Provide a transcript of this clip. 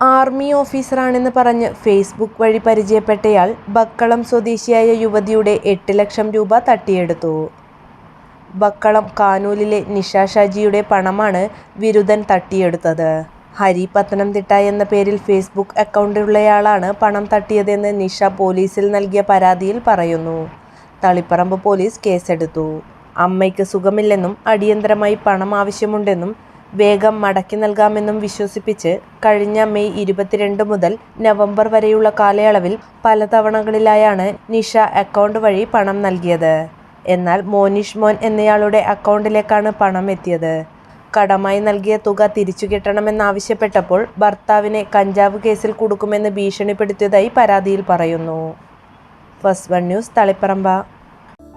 Army ഓഫീസറാണെന്ന് പറഞ്ഞ് Facebook വഴി പരിചയപ്പെട്ടയാൾ ബക്കളം സ്വദേശിയായ യുവതിയുടെ എട്ട് ലക്ഷം രൂപ തട്ടിയെടുത്തു. ബക്കളം കാനൂലിലെ നിഷ ഷാജിയുടെ പണമാണ് വിരുതൻ തട്ടിയെടുത്തത്. ഹരി പത്തനംതിട്ട എന്ന പേരിൽ ഫേസ്ബുക്ക് അക്കൗണ്ടിലുള്ളയാളാണ് പണം തട്ടിയതെന്ന് നിഷ പോലീസിൽ നൽകിയ പരാതിയിൽ പറയുന്നു. തളിപ്പറമ്പ് പോലീസ് കേസെടുത്തു. അമ്മയ്ക്ക് സുഖമില്ലെന്നും അടിയന്തരമായി പണം ആവശ്യമുണ്ടെന്നും വേഗം മടക്കി നൽകാമെന്നും വിശ്വസിപ്പിച്ച് കഴിഞ്ഞ മെയ് ഇരുപത്തിരണ്ട് മുതൽ നവംബർ വരെയുള്ള കാലയളവിൽ പല തവണകളിലായാണ് നിഷ അക്കൗണ്ട് വഴി പണം നൽകിയത്. എന്നാൽ മോനിഷ് മോൻ എന്നയാളുടെ അക്കൗണ്ടിലേക്കാണ് പണം എത്തിയത്. കടമായി നൽകിയ തുക തിരിച്ചു കിട്ടണമെന്നാവശ്യപ്പെട്ടപ്പോൾ ഭർത്താവിനെ കഞ്ചാവ് കേസിൽ കൊടുക്കുമെന്ന് ഭീഷണിപ്പെടുത്തിയതായി പരാതിയിൽ പറയുന്നു. First one news Taliparamba